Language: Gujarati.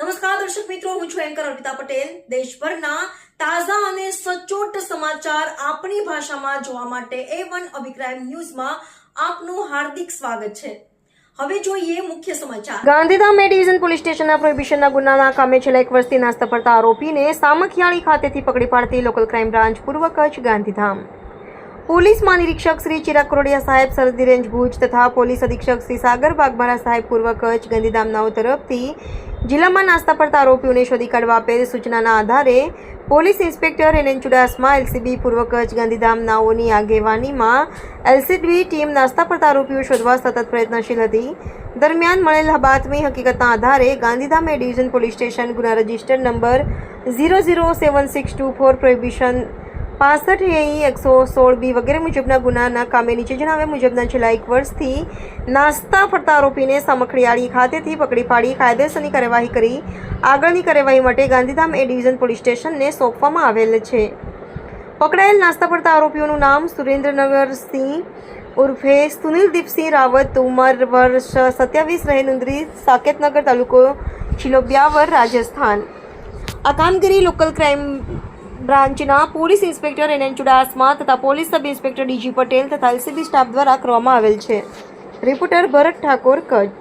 નમસ્કાર, દર્શક મિત્રો, હું છું એન્કર અર્પિતા પટેલ. દેશભરના તાજા અને સચોટ સમાચાર આપણી ભાષામાં જોવા માટે એ વન અભિપ્રાય ન્યૂઝમાં આપનું હાર્દિક સ્વાગત છે. હવે જોઈએ મુખ્ય સમાચાર. ગાંધીધામ એ ડિવિઝન પોલીસ સ્ટેશનના પ્રોહિબિશનના ગુનાના કામે છેલ્લા એક વર્ષથી નાસ્તા પડતા આરોપીને સામખિયાળી ખાતેથી પકડી પાડતી લોકલ ક્રાઇમ બ્રાન્ચ પૂર્વ કચ્છ ગાંધીધામ. પોલીસ મહાનિરીક્ષક શ્રી ચિરાગ સાહેબ સરહદી રેન્જ ભુજ તથા પોલીસ અધિક્ષક શ્રી સાગર બાગમારા સાહેબ પૂર્વ કચ્છ ગાંધીધામનાઓ તરફથી જિલ્લામાં નાસ્તા પડતા આરોપીઓને શોધી કાઢવા આપેલ સૂચનાના આધારે police inspector N N Chudasama LCB પૂર્વ કચ્છ ગાંધીધામનાઓની આગેવાનીમાં એલસીબી ટીમ નાસ્તા પડતા આરોપીઓ શોધવા સતત પ્રયત્નશીલ હતી. દરમિયાન મળેલ બાતમી હકીકતના આધારે Gandhidham A division police station ગુના register number zero zero seven six two four prohibition પાસઠ એઈ એકસો સોળ બી વગેરે મુજબના ગુનાના કામે નીચે જણાવ્યા મુજબના છેલ્લા એક વર્ષથી નાસ્તા ફરતા આરોપીને સામખડિયાળી ખાતેથી પકડી પાડી કાયદેસરની કાર્યવાહી કરી. આગળની કાર્યવાહી માટે ગાંધીધામ એ ડિવિઝન પોલીસ સ્ટેશનને સોંપવામાં આવેલ છે. પકડાયેલ નાસ્તા ફરતા આરોપીઓનું નામ સુરેન્દ્રનગરસિંહ ઉર્ફે સુનિલ દીપસિંહ રાવત, ઉંમર વર્ષ સત્યાવીસ રહે નુંદ્રી સાકેતનગર તાલુકો, છિલોબ્યાવર, રાજસ્થાન. આ કામગીરી લોકલ ક્રાઇમ બ્રાન્ચના police inspector N N Chudasama તથા police sub inspector DG Patel તથા એલસીબી સ્ટાફ દ્વારા કરવામાં આવેલ છે. રિપોર્ટર ભરત ઠાકોર, કચ્છ.